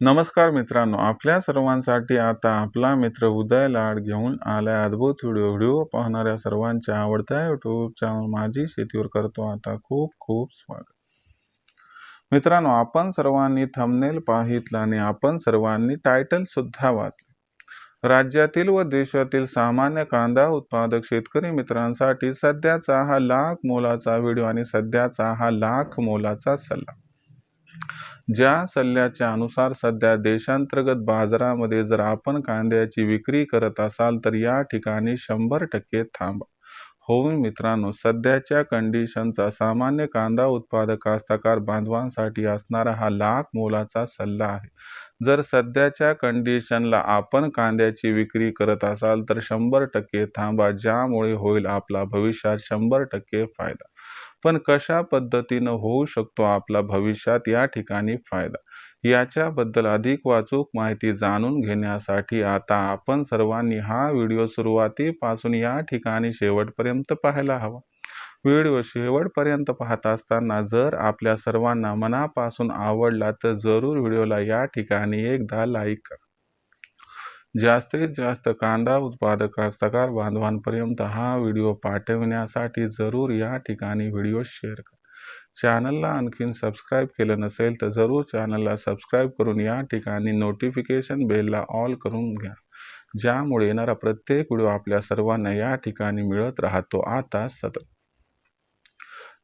नमस्कार मित्रांनो आपल्या सर्वांसाठी आता आपला मित्र उदय लाड घेऊन आल्या अद्भुत व्हिडिओ. व्हिडिओ पाहणाऱ्या सर्वांच्या आवडत्या युट्यूब चॅनल माझी शेतीवर करतो आता खूप खूप स्वागत. मित्रांनो आपण सर्वांनी थंबनेल पाहितला आणि आपण सर्वांनी टायटल सुद्धा वाचले. राज्यातील व देशातील सामान्य कांदा उत्पादक शेतकरी मित्रांसाठी सध्याचा हा लाख मोलाचा व्हिडिओ आणि सध्याचा हा लाख मोलाचा सल्ला. ज्या सल्ल्याच्या अनुसार सध्या देशांतर्गत बाजारामध्ये जर आपण कांद्याची विक्री करत असाल तर या ठिकाणी शंभर टक्के थांबा. हो मित्रांनो सध्याच्या कंडिशनचा सामान्य कांदा उत्पादक कास्तकार बांधवांसाठी असणारा हा लाख मोलाचा सल्ला आहे. जर सध्याच्या कंडिशनला आपण कांद्याची विक्री करत असाल तर शंभर टक्के थांबा ज्यामुळे होईल आपला भविष्यात शंभर टक्के फायदा. पण कशा पद्धतीनं होऊ शकतो आपला भविष्यात या ठिकाणी फायदा? याच्याबद्दल अधिक वाचूक माहिती जाणून घेण्यासाठी आता आपण सर्वांनी हा व्हिडिओ सुरुवातीपासून या ठिकाणी शेवटपर्यंत पाहायला हवा. व्हिडिओ शेवटपर्यंत पाहत असताना जर आपल्या सर्वांना मनापासून आवडला तर जरूर व्हिडिओला या ठिकाणी एकदा लाईक करा. जास्तीत जास्त कांदा उत्पादक कास्तकार बांधवांपर्यंत हा व्हिडिओ पाठविण्यासाठी जरूर या ठिकाणी व्हिडिओ शेअर करा. चॅनलला आणखीन सबस्क्राईब केलं नसेल तर जरूर चॅनलला सबस्क्राईब करून या ठिकाणी नोटिफिकेशन बेलला ऑल करून घ्या. ज्यामुळे येणारा प्रत्येक व्हिडिओ आपल्या सर्वांना या ठिकाणी मिळत राहतो. आता सतत.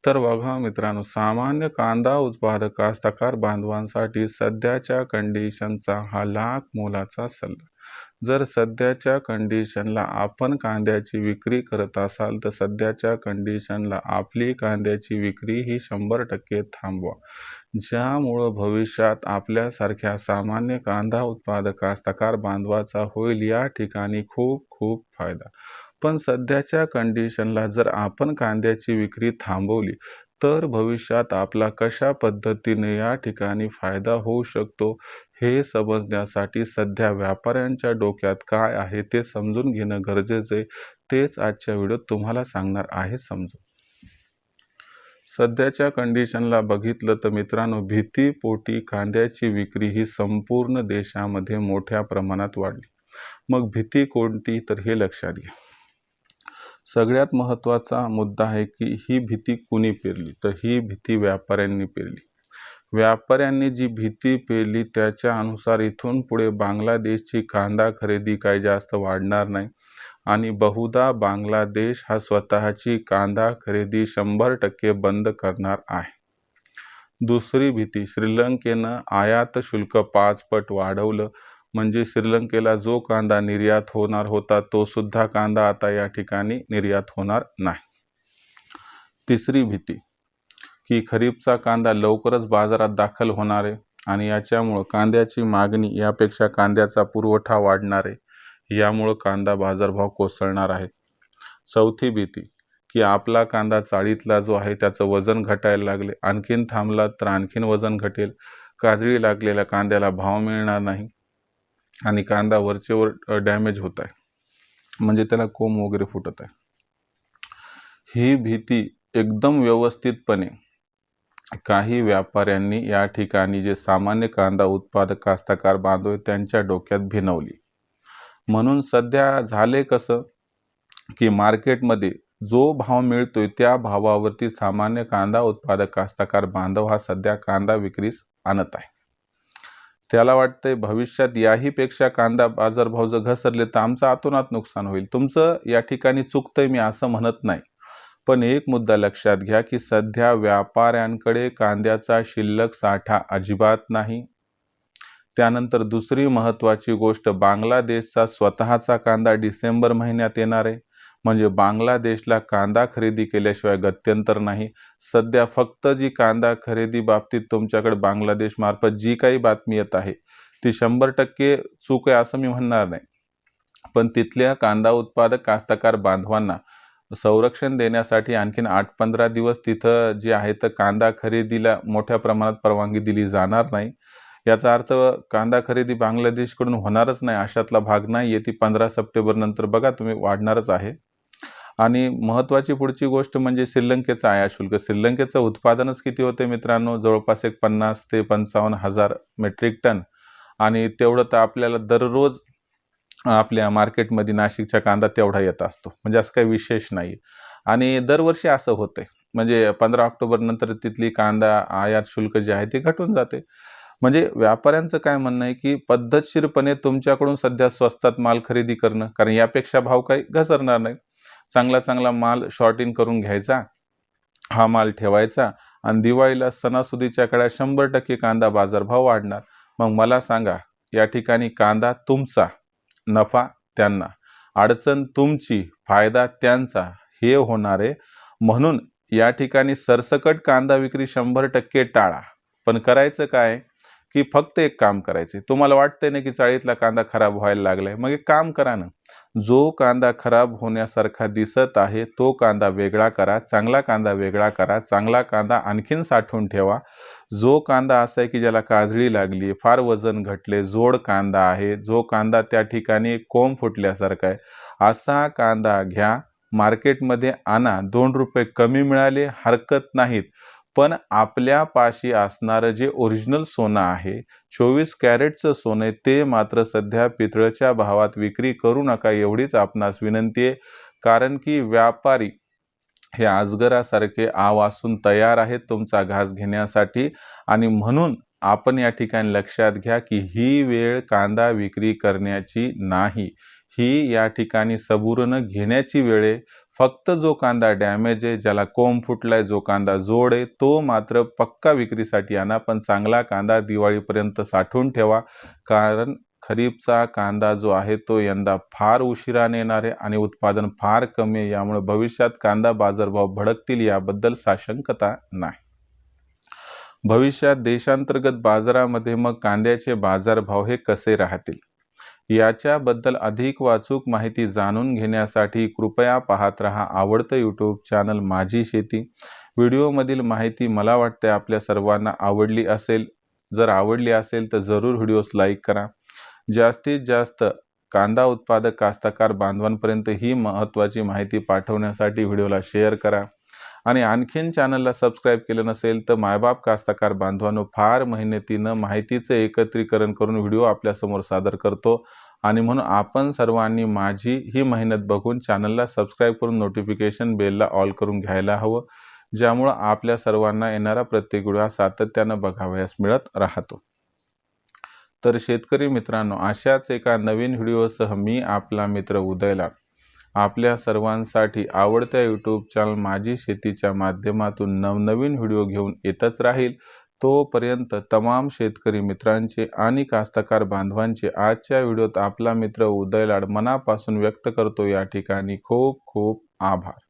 तर बघा मित्रांनो सामान्य कांदा उत्पादक कास्तकार बांधवांसाठी सध्याच्या कंडिशनचा हा लाख मोलाचा सल्ला. जर सध्याच्या कंडिशनला आपण कांद्याची विक्री करत असाल तर सध्याच्या कंडिशनला आपली कांद्याची विक्री ही शंभर टक्के थांबवा. ज्यामुळं भविष्यात आपल्यासारख्या सामान्य कांदा उत्पादकास तकार बांधवाचा होईल या ठिकाणी खूप खूप फायदा. पण सध्याच्या कंडिशनला जर आपण कांद्याची विक्री थांबवली तर भविष्यात आपला कशा पद्धतीने या ठिकाणी फायदा होऊ शकतो हे समजण्यासाठी सध्या व्यापाऱ्यांच्या डोक्यात काय आहे ते समजून घेणं गरजेचं आहे. तेच आजच्या व्हिडिओत तुम्हाला सांगणार आहे समजून. सध्याच्या कंडिशनला बघितलं तर मित्रांनो भीतीपोटी कांद्याची विक्री ही संपूर्ण देशामध्ये मोठ्या प्रमाणात वाढली. मग भीती कोणती? तर हे लक्षात घ्या. सगळ्यात महत्त्वाचा मुद्दा आहे की ही भीती कुणी पेरली? तर ही भीती व्यापाऱ्यांनी पेरली. व्यापाऱ्यांनी जी भीती पेरली त्याच्या अनुसार इथून पुढे बांगलादेशची कांदा खरेदी काही जास्त वाढणार नाही आणि बहुधा बांगलादेश हा स्वतःची कांदा खरेदी शंभर टक्के बंद करणार आहे. दुसरी भीती श्रीलंकेनं आयात शुल्क पाच पट वाढवलं म्हणजे श्रीलंकेला जो कांदा निर्यात होणार होता तो सुद्धा कांदा आता या ठिकाणी निर्यात होणार नाही. तिसरी भीती की खरीपचा कांदा लवकरच बाजारात दाखल होणार आहे आणि याच्यामुळं कांद्याची मागणी यापेक्षा कांद्याचा पुरवठा वाढणार आहे. यामुळं कांदा बाजारभाव कोसळणार आहे. चौथी भीती की आपला कांदा चाळीतला जो आहे त्याचं वजन घटायला लागले. आणखीन थांबला तर आणखीन वजन घटेल. काजळी लागलेल्या कांद्याला भाव मिळणार नाही. आणि कांदा वरचेवर डॅमेज होत आहे. म्हणजे त्याला कोंब वगैरे फुटत आहे. ही भीती एकदम व्यवस्थितपणे काही व्यापाऱ्यांनी या ठिकाणी जे सामान्य कांदा उत्पादक कास्तकार बांधव त्यांच्या डोक्यात भिनवली. म्हणून सध्या झाले कसं की मार्केटमध्ये जो भाव मिळतोय त्या भावावरती सामान्य कांदा उत्पादक कास्तकार बांधव हा सध्या कांदा विक्रीस आणत आहे. त्याला वाटतंय भविष्यात याहीपेक्षा कांदा बाजारभाव जर घसरले तर आमचं आतोनात नुकसान होईल. तुमचं या ठिकाणी चुकतंय मी असं म्हणत नाही. पण एक मुद्दा लक्षात घ्या की सध्या व्यापाऱ्यांकडे कांद्याचा शिल्लक साठा अजिबात नाही. त्यानंतर दुसरी महत्त्वाची गोष्ट बांगलादेशचा स्वतःचा कांदा डिसेंबर महिन्यात येणार आहे. म्हणजे बांगलादेशला कांदा खरेदी केल्याशिवाय गत्यंतर नाही. सध्या फक्त जी कांदा खरेदी बाबतीत तुमच्याकडे बांगलादेशमार्फत जी काही बातमी येत आहे ती शंभर टक्के चूक आहे असं मी म्हणणार नाही. पण तिथल्या कांदा उत्पादक कास्तकार बांधवांना संरक्षण देण्यासाठी आणखीन आठ पंधरा दिवस तिथं जे आहे तर कांदा खरेदीला मोठ्या प्रमाणात परवानगी दिली जाणार नाही. याचा अर्थ कांदा खरेदी बांगलादेशकडून होणारच नाही अशातला भाग नाही आहे ती पंधरा सप्टेंबर नंतर बघा तुम्ही वाढणारच आहे. आणि महत्त्वाची पुढची गोष्ट म्हणजे श्रीलंकेचं आयात शुल्क. श्रीलंकेचं उत्पादनच किती होते मित्रांनो? जवळपास एक पन्नास ते पंचावन्न हजार मेट्रिक टन. आणि तेवढं तर आपल्याला दररोज आपल्या मार्केटमध्ये नाशिकचा कांदा तेवढा येत असतो. म्हणजे असं काही विशेष नाही आणि दरवर्षी असं होतंय. म्हणजे पंधरा ऑक्टोबर नंतर तिथली कांदा आयात शुल्क जे आहे ते घटून जाते. म्हणजे व्यापाऱ्यांचं काय म्हणणं आहे की पद्धतशीरपणे तुमच्याकडून सध्या स्वस्तात माल खरेदी करणं कारण यापेक्षा भाव काही घसरणार नाही. चांगला चांगला माल शॉर्ट इन करून घ्यायचा. हा माल ठेवायचा आणि दिवाळीला सणासुदीच्या कड्या शंभर टक्के कांदा बाजारभाव वाढणार. मग मला सांगा या ठिकाणी कांदा तुमचा नफा त्यांना. अडचण तुमची फायदा त्यांचा हे होणार. आहे म्हणून या ठिकाणी सरसकट कांदा विक्री शंभर टक्के टाळा. पण करायचं काय? की फक्त एक काम करायचे तुम्हाला वाटतंय ना की चाळीतला कांदा खराब व्हायला लागलाय? मग एक काम करा ना. जो कांदा खराब होण्यासारखा दिसत आहे तो कांदा वेगळा करा चांगला कांदा वेगळा करा चांगला कांदा आणखीन साठवून ठेवा. जो कांदा असा आहे की ज्याला काजळी लागली फार वजन घटले जोड कांदा आहे जो कांदा त्या ठिकाणी कोंब फुटल्यासारखा आहे असा कांदा घ्या. मार्केटमध्ये आणा. दोन रुपये कमी मिळाले हरकत नाहीत. पण आपल्या पाशी असणारं जे ओरिजिनल सोनं आहे चोवीस कॅरेटचं सोनं ते मात्र सध्या पितळच्या भावात विक्री करू नका एवढीच आपणास विनंती आहे. कारण की व्यापारी हे आजगरासारखे आवासून तयार आहेत तुमचा घास घेण्यासाठी. आणि म्हणून आपण या ठिकाणी लक्षात घ्या की ही वेळ कांदा विक्री करण्याची नाही. ही या ठिकाणी सबुरनं घेण्याची वेळ आहे. फक्त जो कांदा डॅमेज आहे ज्याला कोंब फुटलाय जो कांदा जोड आहे तो मात्र पक्का विक्रीसाठी आणा पण चांगला कांदा दिवाळीपर्यंत साठवून ठेवा. कारण खरीपचा कांदा जो आहे तो यंदा फार उशिराने येणार आहे आणि उत्पादन फार कमी आहे. यामुळे भविष्यात कांदा बाजारभाव भडकतील याबद्दल साशंकता नाही. भविष्यात देशांतर्गत बाजारामध्ये मग कांद्याचे बाजारभाव हे कसे राहतील? याच्याबद्दल अधिक वाचूक माहिती जाणून घेण्यासाठी कृपया पाहत रहा आवडतं यूट्यूब चॅनल माझी शेती. व्हिडिओमधील माहिती मला वाटते आपल्या सर्वांना आवडली असेल. जर आवडली असेल तर जरूर व्हिडिओस लाईक करा. जास्तीत जास्त कांदा उत्पादक कास्तकार बांधवांपर्यंत ही महत्त्वाची माहिती पाठवण्यासाठी व्हिडिओला शेअर करा. आणि आणखीन चॅनलला सबस्क्राईब केलं नसेल तर मायबाप कास्तकार बांधवांनो फार मेहनतीनं माहितीचं एकत्रीकरण करून व्हिडिओ आपल्यासमोर सादर करतो. आणि म्हणून आपण सर्वांनी माझी ही मेहनत बघून चॅनलला सबस्क्राईब करून नोटिफिकेशन बेलला ऑल करून घ्यायला हवं. ज्यामुळं आपल्या सर्वांना येणारा प्रत्येक व्हिडिओ सातत्यानं बघावयास मिळत राहतो. तर शेतकरी मित्रांनो अशाच एका नवीन व्हिडिओसह मी आपला मित्र उदयला आपल्या सर्वांसाठी आवडत्या यूट्यूब चॅनल माझी शेतीच्या माध्यमातून नवनवीन व्हिडिओ घेऊन येतच राहील. तोपर्यंत तमाम शेतकरी मित्रांचे आणि कास्तकार बांधवांचे आजच्या व्हिडिओत आपला मित्र उदयलाड मनापासून व्यक्त करतो. या ठिकाणी खूप खूप आभार.